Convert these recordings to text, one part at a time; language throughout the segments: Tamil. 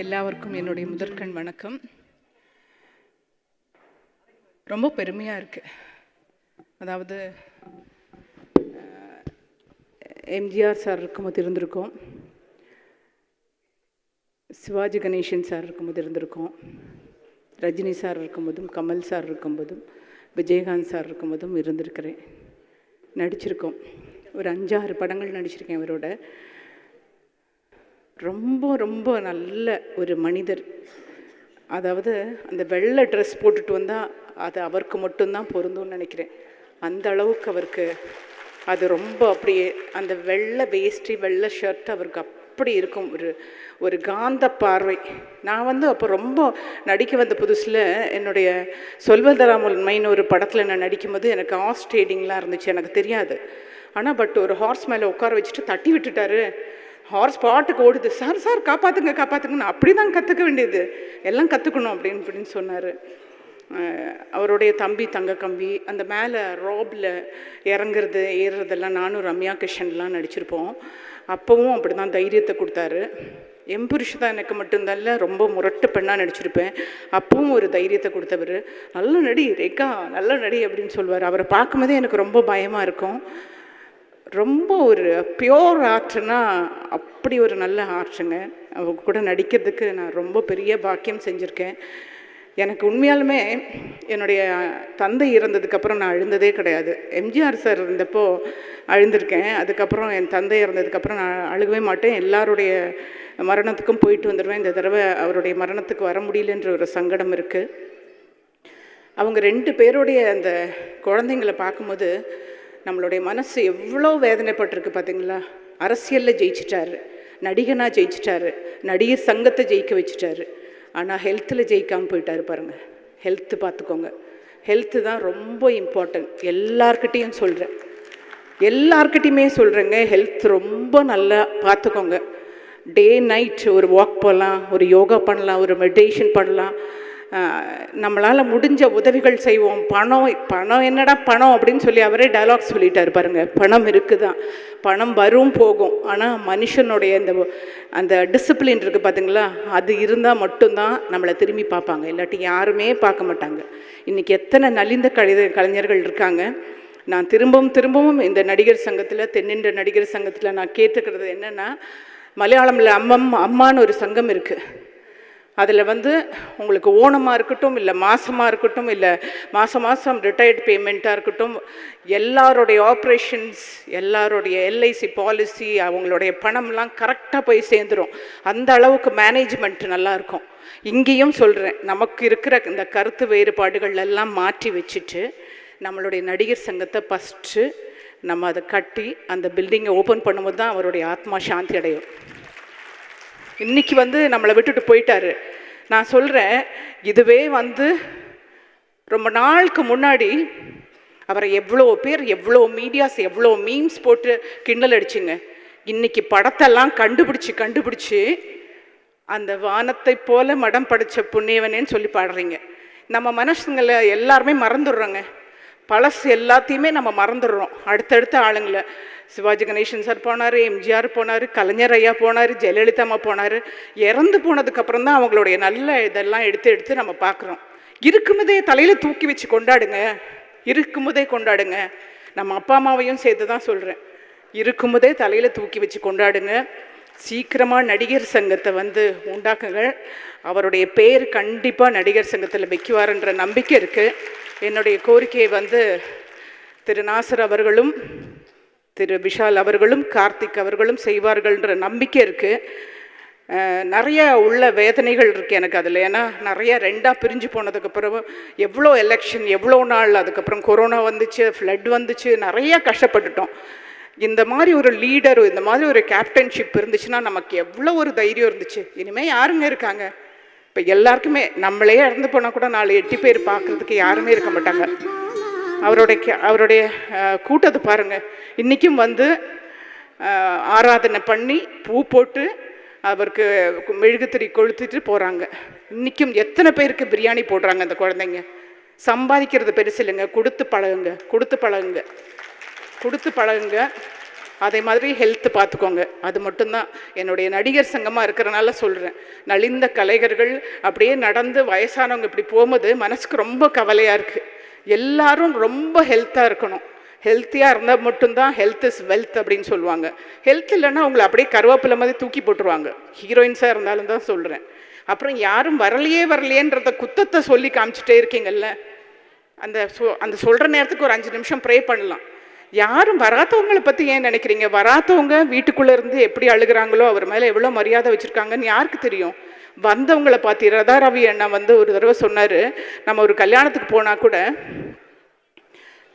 எல்லாருக்கும் என்னுடைய முதற்கண் வணக்கம். ரொம்ப பெருமையாக இருக்கு. அதாவது எம்ஜிஆர் சார் இருக்கும்போது இருந்திருக்கோம். சிவாஜி கணேசன் சார் இருக்கும்போது இருந்திருக்கோம். ரஜினி சார் இருக்கும்போதும் கமல் சார் இருக்கும்போதும் விஜயகாந்த் சார் இருக்கும்போதும் இருந்திருக்கிறேன். நடிச்சிருக்கோம். ஒரு அஞ்சாறு படங்கள் நடிச்சிருக்கேன் அவரோட ரொம்ப ரொம்ப நல்ல ஒரு மனிதர். அதாவது அந்த வெள்ளை ட்ரெஸ் போட்டுட்டு வந்தால் அது அவருக்கு மட்டும்தான் பொருந்தும்னு நினைக்கிறேன். அந்த அளவுக்கு அவருக்கு அது ரொம்ப அப்படியே அந்த வெள்ளை வேஷ்டி வெள்ளை ஷர்ட் அவருக்கு அப்படி இருக்கும். ஒரு ஒரு காந்த பார்வை. நான் வந்து அப்போ ரொம்ப நடிக்க வந்த புதுசில் என்னுடைய சொல்வதராமல்மைன்னு ஒரு படத்தில் நான் நடிக்கும்போது எனக்கு ஹார்ஸ் ட்ரேடிங்லாம் இருந்துச்சு எனக்கு தெரியாது. ஆனால் பட் ஒரு ஹார்ஸ் மேலே உட்கார வச்சுட்டு தட்டி விட்டுட்டாரு. ஹார்ஸ் பாட்டுக்கு ஓடுது. சார் சார் காப்பாற்றுங்க காப்பாற்றுங்கன்னு அப்படி தான் கற்றுக்க வேண்டியது. எல்லாம் கற்றுக்கணும் அப்படின்னு அப்படின்னு சொன்னார். அவருடைய தம்பி தங்க கம்பி அந்த மேலே ரோப்பில் இறங்குறது ஏறுறதெல்லாம் நானும் ரம்யா கிருஷ்ணன்லாம் நடிச்சிருப்போம். அப்போவும் அப்படி தான் தைரியத்தை கொடுத்தாரு. எம்புருஷ் தான் எனக்கு மட்டும்தல்ல ரொம்ப முரட்டு பெண்ணாக நடிச்சிருப்பேன். அப்பவும் ஒரு தைரியத்தை கொடுத்தவர். நல்ல நடி ரேகா நல்ல நடி அப்படின்னு சொல்லுவார் அவரை பார்க்கும்போதே எனக்கு ரொம்ப பயமாக இருக்கும். ரொம்ப ஒரு பியோர் ஆர்ட்னா அப்படி ஒரு நல்ல ஆர்ட்டுங்க அவங்க கூட நடிக்கிறதுக்கு நான் ரொம்ப பெரிய பாக்கியம் செஞ்சுருக்கேன். எனக்கு உண்மையாலுமே என்னுடைய தந்தை இறந்ததுக்கப்புறம் நான் அழுந்ததே கிடையாது. எம்ஜிஆர் சார் இருந்தப்போ அழுந்திருக்கேன். அதுக்கப்புறம் என் தந்தை இறந்ததுக்கப்புறம் நான் அழுகவே மாட்டேன். எல்லாருடைய மரணத்துக்கும் போயிட்டு வந்துடுவேன். இந்த தடவை அவருடைய மரணத்துக்கு வர முடியலன்ற ஒரு சங்கடம் இருக்குது அவங்க ரெண்டு பேருடைய அந்த குழந்தைங்களை பார்க்கும்போது நம்மளுடைய மனசு எவ்வளோ வேதனைப்பட்டிருக்கு பார்த்தீங்களா? அரசியலில் ஜெயிச்சிட்டாரு நடிகனாக ஜெயிச்சிட்டாரு நடிகர் சங்கத்தை ஜெயிக்க வச்சுட்டாரு. ஆனால் ஹெல்த்தில் ஜெயிக்காமல் போயிட்டாரு பாருங்கள் ஹெல்த்து பார்த்துக்கோங்க. ஹெல்த்து தான் ரொம்ப இம்பார்ட்டன்ட் எல்லார்கிட்டேயும் சொல்கிறேன் எல்லார்கிட்டையுமே சொல்கிறேங்க ஹெல்த் ரொம்ப நல்லா பார்த்துக்கோங்க. டே நைட் ஒரு வாக் போகலாம் ஒரு யோகா பண்ணலாம் ஒரு மெடிடேஷன் பண்ணலாம். நம்மளால் முடிஞ்ச உதவிகள் செய்வோம். பணம் பணம் என்னடா பணம் அப்படின்னு சொல்லி அவரே டைலாக் சொல்லிட்டார் பாருங்கள் பணம் இருக்குதான். பணம் வரும் போகும். ஆனால் மனுஷனுடைய அந்த அந்த டிசிப்ளின் இருக்குது பார்த்தீங்களா அது இருந்தால் மட்டும்தான் நம்மளை திரும்பி பார்ப்பாங்க. இல்லாட்டி யாருமே பார்க்க மாட்டாங்க. இன்றைக்கி எத்தனை நலிந்த கழித கலைஞர்கள் இருக்காங்க. நான் திரும்பவும் திரும்பவும் இந்த நடிகர் சங்கத்தில் தென்னின்ற நடிகர் சங்கத்தில் நான் கேட்டுக்கிறது என்னென்னா மலையாளமில் அம்மம் அம்மான்னு ஒரு சங்கம் இருக்குது அதில் வந்து உங்களுக்கு ஓணமாக இருக்கட்டும் இல்லை மாதமாக இருக்கட்டும் இல்லை மாதம் மாதம் ரிட்டையர்ட் பேமெண்ட்டாக இருக்கட்டும் எல்லாருடைய ஆப்ரேஷன்ஸ் எல்லாருடைய எல்ஐசி பாலிசி அவங்களுடைய பணம்லாம் கரெக்டாக போய் சேர்ந்துடும் அந்த அளவுக்கு மேனேஜ்மெண்ட் நல்லாயிருக்கும் இங்கேயும் சொல்கிறேன் நமக்கு இருக்கிற இந்த கருத்து வேறுபாடுகள் எல்லாம் மாற்றி வச்சுட்டு நம்மளுடைய நடிகர் சங்கத்தை ஃபஸ்ட்டு நம்ம அதை கட்டி அந்த பில்டிங்கை ஓப்பன் பண்ணும்போது தான் அவருடைய ஆத்மா சாந்தி அடையும். இன்றைக்கி வந்து நம்மளை விட்டுட்டு போயிட்டாரு. நான் சொல்கிறேன் இதுவே வந்து ரொம்ப நாளுக்கு முன்னாடி அவரை எவ்வளோ பேர் எவ்வளோ மீடியாஸ் எவ்வளோ மீம்ஸ் போட்டு கிண்டல் அடிச்சுங்க. இன்னைக்கு படத்தெல்லாம் கண்டுபிடிச்சி கண்டுபிடிச்சி அந்த வானத்தை போல மடம் படைச்ச புண்ணியவனேன்னு சொல்லி பாடுறீங்க. நம்ம மனுஷங்களை எல்லாருமே மறந்துடுறோங்க. பழசு எல்லாத்தையுமே நம்ம மறந்துடுறோம். அடுத்தடுத்த ஆளுங்களை. சிவாஜி கணேசன் சார் போனார் எம்ஜிஆர் போனார் கலைஞர் ஐயா போனார் ஜெயலலிதா அம்மா போனார். இறந்து போனதுக்கப்புறம் தான் அவங்களுடைய நல்ல இதெல்லாம் எடுத்து எடுத்து நம்ம பார்க்குறோம். இருக்கும்போதே தலையில் தூக்கி வச்சு கொண்டாடுங்க. இருக்கும்போதே கொண்டாடுங்க. நம்ம அப்பா அம்மாவையும் சேர்த்து தான் சொல்கிறேன் இருக்கும்போதே தலையில் தூக்கி வச்சு கொண்டாடுங்க. சீக்கிரமாக நடிகர் சங்கத்தை வந்து உண்டாக்குங்கள். அவருடைய பேர் கண்டிப்பாக நடிகர் சங்கத்தில் வைக்குவார்ன்ற நம்பிக்கை இருக்குது என்னுடைய கோரிக்கையை வந்து திரு நாசர் அவர்களும் திரு விஷால் அவர்களும் கார்த்திக் அவர்களும் செய்வார்கள்ன்ற நம்பிக்கை இருக்குது நிறைய உள்ள வேதனைகள் இருக்குது எனக்கு அதில். ஏன்னா நிறைய ரெண்டாக பிரிஞ்சு போனதுக்கப்புறம் எவ்வளோ எலெக்ஷன் எவ்வளோ நாள் அதுக்கப்புறம் கொரோனா வந்துச்சு ஃப்ளட் வந்துச்சு நிறையா கஷ்டப்பட்டுட்டோம். இந்த மாதிரி ஒரு லீடர் இந்த மாதிரி ஒரு கேப்டன்ஷிப் இருந்துச்சுன்னா நமக்கு எவ்வளோ ஒரு தைரியம் இருந்துச்சு. இனிமேல் யாருங்க இருக்காங்க? இப்போ எல்லாருக்குமே நம்மளே இறந்து போனால் கூட நாலு எட்டு பேர் பார்க்குறதுக்கு யாருமே இருக்க மாட்டாங்க. அவருடைய கே- அவருடைய கூட்டத்தை பாருங்கள் இன்றைக்கும் வந்து ஆராதனை பண்ணி பூ போட்டு அவருக்கு மெழுகுத்திரி கொளுத்திட்டு போகிறாங்க இன்றைக்கும் எத்தனை பேருக்கு பிரியாணி போடுறாங்க அந்த குழந்தைங்க? சம்பாதிக்கிறது பெருசு இல்லைங்க. கொடுத்து பழகுங்க. கொடுத்து பழகுங்க. கொடுத்து பழகுங்க. அதே மாதிரி ஹெல்த் பார்த்துக்கோங்க. அது மட்டும்தான். என்னுடைய நடிகர் சங்கமாக இருக்கிறனால சொல்கிறேன் நலிந்த கலைஞர்கள் அப்படியே நடந்து வயசானவங்க இப்படி போகும்போது மனசுக்கு ரொம்ப கவலையாக இருக்குது எல்லாரும் ரொம்ப ஹெல்த்தாக இருக்கணும். ஹெல்த்தியாக இருந்தால் மட்டும்தான் ஹெல்த் இஸ் வெல்த் அப்படின்னு சொல்லுவாங்க. ஹெல்த் இல்லைன்னா அவங்கள அப்படியே கருவேப்பிலை மாதிரி தூக்கி போட்டுருவாங்க. ஹீரோயின்ஸாக இருந்தாலும் தான் சொல்கிறேன் அப்புறம் யாரும் வரலையே வரலையேன்றத குத்தத்தை சொல்லி காமிச்சிட்டே இருக்கீங்கல்ல? அந்த சொ அந்த சொல்கிற நேரத்துக்கு ஒரு அஞ்சு நிமிஷம் ப்ரே பண்ணலாம். யாரும் வராதவங்களை பற்றி ஏன் நினைக்கிறீங்க? வராதவங்க வீட்டுக்குள்ளே இருந்து எப்படி அழுகுறாங்களோ அவர் மேலே எவ்வளோ மரியாதை வச்சுருக்காங்கன்னு யாருக்கு தெரியும்? வந்தவங்களை பார்த்து ரதா ரவி அண்ணா வந்து ஒரு தடவை சொன்னார் நம்ம ஒரு கல்யாணத்துக்கு போனால் கூட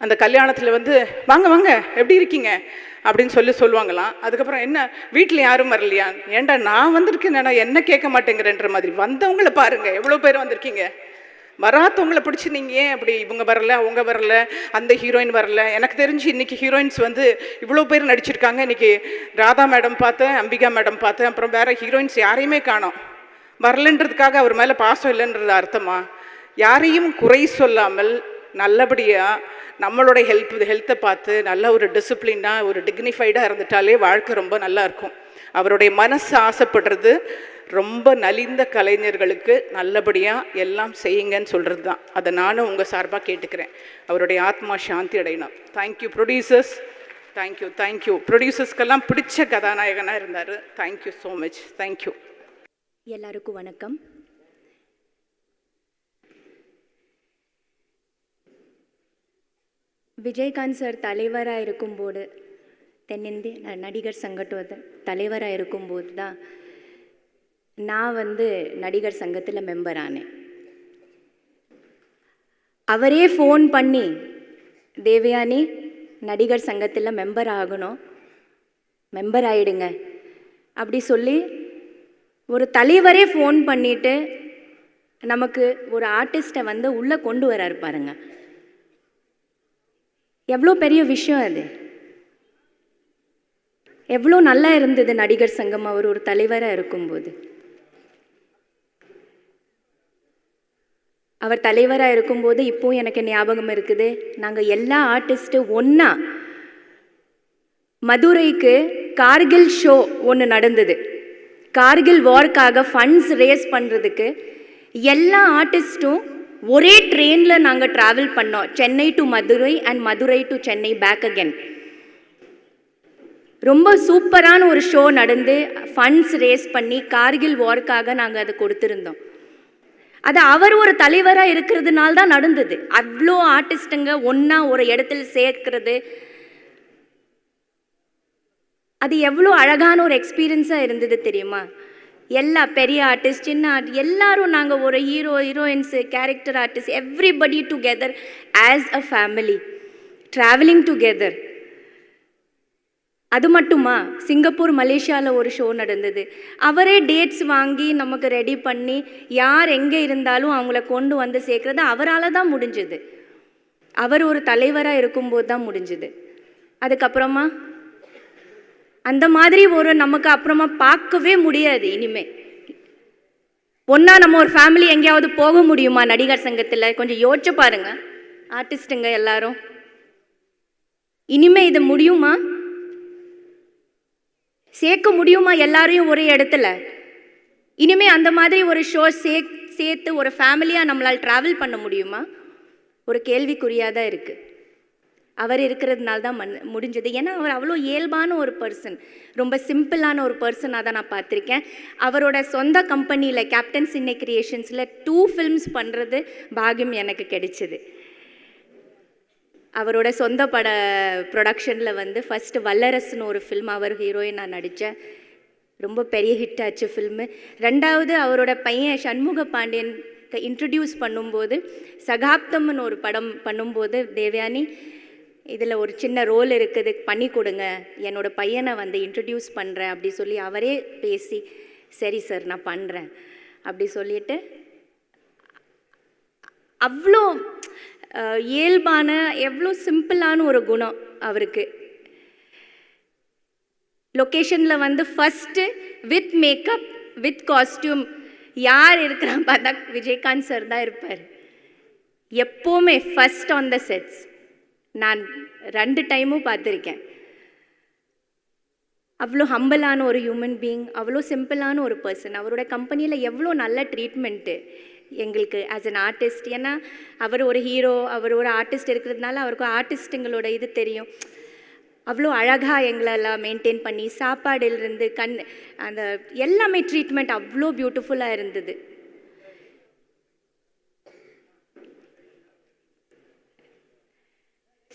அந்த கல்யாணத்தில் வந்து வாங்க வாங்க எப்படி இருக்கீங்க? அப்படின்னு சொல்லி சொல்லுவாங்களாம். அதுக்கப்புறம் என்ன வீட்டில் யாரும் வரலையா? ஏன்டா நான் வந்திருக்கேன் என்ன கேட்க மாட்டேங்கிறேன்ற மாதிரி. வந்தவங்கள பாருங்கள் எவ்வளோ பேர் வந்திருக்கீங்க? வராதவங்களை பிடிச்சி நீங்கள் ஏன் அப்படி இவங்க வரல அவங்க வரல அந்த ஹீரோயின் வரல? எனக்கு தெரிஞ்சு இன்னைக்கு ஹீரோயின்ஸ் வந்து இவ்வளோ பேர் நடிச்சிருக்காங்க. இன்றைக்கி ராதா மேடம் பார்த்தேன் அம்பிகா மேடம் பார்த்தேன். அப்புறம் வேறு ஹீரோயின்ஸ் யாரையுமே காணோம். வரலன்றதுக்காக அவர் மேலே பாசம் இல்லைன்றது அர்த்தமா? யாரையும் குறை சொல்லாமல் நல்லபடியாக நம்மளோட ஹெல்த் ஹெல்த்தை பார்த்து நல்ல ஒரு டிசிப்ளினாக ஒரு டிக்னிஃபைடாக இருந்துட்டாலே வாழ்க்கை ரொம்ப நல்லா இருக்கும். அவருடைய மனசு ஆசைப்படுறது ரொம்ப நலிந்த கலைஞர்களுக்கு நல்லபடியாக எல்லாம் செய்யுங்கன்னு சொல்கிறது தான் அதை நானும் உங்கள் சார்பாக கேட்டுக்கிறேன். அவருடைய ஆத்மா சாந்தி அடையணும். Thank you producers thank you thank you ப்ரொடியூசர்ஸ்க்கெல்லாம் பிடிச்ச கதாநாயகனாக இருந்தார். தேங்க்யூ ஸோ மச் தேங்க்யூ எல்லாருக்கும் வணக்கம். விஜயகாந்த் சார் தலைவராக இருக்கும்போது தென்னிந்திய நடிகர் சங்கத்தோட தலைவராக இருக்கும்போது தான் நான் வந்து நடிகர் சங்கத்தில் மெம்பர் ஆனேன். அவரே ஃபோன் பண்ணி தேவயானி நடிகர் சங்கத்தில் மெம்பர் ஆகணும். மெம்பர் ஆயிடுங்க. அப்படி சொல்லி ஒரு தலைவரே ஃபோன் பண்ணிட்டு நமக்கு ஒரு ஆர்டிஸ்ட்டை வந்து உள்ளே கொண்டு வராரு பாருங்க. எவ்வளோ பெரிய விஷயம் அது. எவ்வளோ நல்லா இருந்தது நடிகர் சங்கம் அவர் ஒரு தலைவராக இருக்கும்போது. அவர் தலைவராக இருக்கும்போது இப்போ எனக்கு ஞாபகம் இருக்குது. நாங்கள் எல்லா ஆர்டிஸ்ட்டு ஒன்றா மதுரைக்கு கார்கில் ஷோ ஒன்று நடந்தது. கார்கில் வார்க்காக ஃபண்ட்ஸ் ரேஸ் பண்ணுறதுக்கு எல்லா ஆர்டிஸ்ட்டும் ஒரே ட்ரெயினில் நாங்கள் ட்ராவல் பண்ணோம். Chennai to Madurai and Madurai to Chennai back again ரொம்ப சூப்பரான ஒரு ஷோ நடந்து ஃபண்ட்ஸ் ரேஸ் பண்ணி கார்கில் வார்க்காக நாங்கள் அதை கொடுத்துருந்தோம். அது அவர் ஒரு தலைவராக இருக்கிறதுனால தான் நடந்தது. அவ்வளோ ஆர்டிஸ்ட்டுங்க ஒன்றா ஒரு இடத்துல சேர்க்கிறது. அது எவ்வளோ அழகான ஒரு எக்ஸ்பீரியன்ஸாக இருந்தது தெரியுமா? எல்லா பெரிய ஆர்டிஸ்ட் சின்ன ஆர்ட் எல்லாரும் நாங்கள் ஒரு hero heroines character artist everybody together as a family travelling together அது மட்டுமா? சிங்கப்பூர் மலேசியாவில் ஒரு ஷோ நடந்தது. அவரே டேட்ஸ் வாங்கி நமக்கு ரெடி பண்ணி யார் எங்கே இருந்தாலும் அவங்கள கொண்டு வந்து சேர்க்குறது அவரால் தான் முடிஞ்சது. அவர் ஒரு தலைவராக இருக்கும்போது தான் முடிஞ்சது. அதுக்கப்புறமா? அந்த மாதிரி ஒரு நமக்கு அப்புறமா பார்க்கவே முடியாது இனிமே. ஒன்றா நம்ம ஒரு ஃபேமிலி எங்கேயாவது போக முடியுமா நடிகர் சங்கத்தில்? கொஞ்சம் யோசிச்சு பாருங்க. ஆர்டிஸ்ட்டுங்க எல்லாரும். இனிமே இது முடியுமா? சேர்க்க முடியுமா எல்லாரையும் ஒரே இடத்துல? இனிமே அந்த மாதிரி ஒரு ஷோ சே சேர்த்து ஒரு ஃபேமிலியாக நம்மளால் ட்ராவல் பண்ண முடியுமா? ஒரு கேள்விக்குறியாக தான் இருக்குது அவர் இருக்கிறதுனால தான் மண் முடிஞ்சது. ஏன்னா அவர் அவ்வளோ இயல்பான ஒரு பர்சன் ரொம்ப சிம்பிளான ஒரு பர்சனாக தான் நான் பார்த்துருக்கேன். அவரோட சொந்த கம்பெனியில் கேப்டன் சின்னை கிரியேஷன்ஸில் டூ ஃபில்ம்ஸ் பண்ணுறது பாகியம் எனக்கு கிடைச்சிது. அவரோட சொந்த பட ப்ரொடக்ஷனில் வந்து ஃபஸ்ட்டு வல்லரசுன்னு ஒரு ஃபில்ம் அவர் ஹீரோயின் நான் நடித்தேன் ரொம்ப பெரிய ஹிட் ஆச்சு ஃபில்மு ரெண்டாவது அவரோட பையன் சண்முக பாண்டியன் இன்ட்ரடியூஸ் பண்ணும்போது சகாப்தம்னு ஒரு படம் பண்ணும்போது தேவயானி இதில் ஒரு சின்ன ரோல் இருக்குது பண்ணி கொடுங்க. என்னோடய பையனை வந்து இன்ட்ரடியூஸ் பண்ணுறேன் அப்படி சொல்லி அவரே பேசி சரி சார் நான் பண்ணுறேன் அப்படி சொல்லிட்டு அவ்வளோ இயல்பான எவ்வளோ சிம்பிளான ஒரு குணம் அவருக்கு. லொக்கேஷனில் வந்து first with makeup with costume யார் இருக்கிறான் பார்த்தா விஜயகாந்த் சார் தான் இருப்பார். எப்போவுமே ஃபஸ்ட் ஆன் த செட்ஸ் நான் ரெண்டு டைமும் பார்த்துருக்கேன். அவ்வளோ ஹம்பிளான ஒரு ஹியூமன் பீயிங் அவ்வளோ சிம்பிளான ஒரு பர்சன் அவரோட கம்பெனியில் எவ்வளோ நல்ல ட்ரீட்மெண்ட்டு எங்களுக்கு ஆஸ் அன் ஆர்டிஸ்ட் ஏன்னா அவர் ஒரு ஹீரோ அவர் ஒரு ஆர்டிஸ்ட் இருக்கிறதுனால அவருக்கு ஆர்டிஸ்ட்டுங்களோட இது தெரியும். அவ்வளோ அழகாக எங்களெல்லாம் மெயின்டைன் பண்ணி சாப்பாடுலேருந்து கண் அந்த எல்லாமே ட்ரீட்மெண்ட் அவ்வளோ பியூட்டிஃபுல்லாக இருந்தது.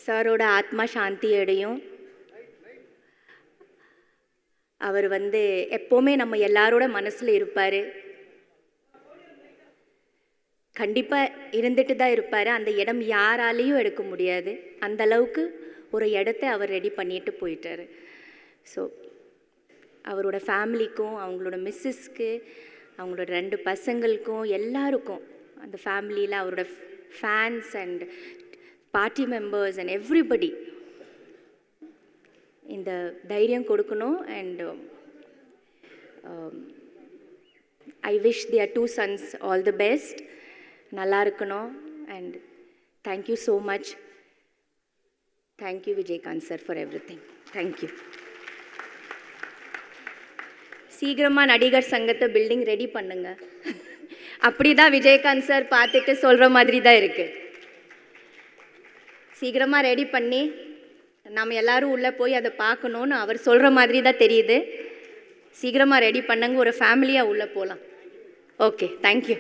சாரோட ஆத்மா சாந்தி அடையும். அவர் வந்து எப்போவுமே நம்ம எல்லாரோட மனசில் இருப்பார். கண்டிப்பாக இருந்துட்டு தான் இருப்பார். அந்த இடம் யாராலையும் எடுக்க முடியாது. அந்த அளவுக்கு ஒரு இடத்த அவர் ரெடி பண்ணிட்டு போயிட்டாரு. ஸோ அவரோட ஃபேமிலிக்கும் அவங்களோட மிஸ்ஸஸ்க்கு அவங்களோட ரெண்டு பசங்களுக்கும் எல்லாருக்கும் அந்த ஃபேமிலியில் அவரோட fans and party members and everybody இந்த தைரியம் கொடுக்கணும். And I wish their two sons all the best நல்லா இருக்கணும் and thank you so much thank you Vijayakanth sir for everything thank you சீக்கிரமாக நடிகர் சங்கத்தை பில்டிங் ரெடி பண்ணுங்க. அப்படி தான் விஜயகாந்த் சார் பார்த்துட்டு சொல்கிற மாதிரி தான் இருக்குது சீக்கிரமாக ரெடி பண்ணி நாம் எல்லோரும் உள்ளே போய் அதை பார்க்கணுன்னு அவர் சொல்கிற மாதிரி தான் தெரியுது. சீக்கிரமாக ரெடி பண்ணுங்க ஒரு ஃபேமிலியாக உள்ளே போகலாம் ஓகே தேங்க்யூ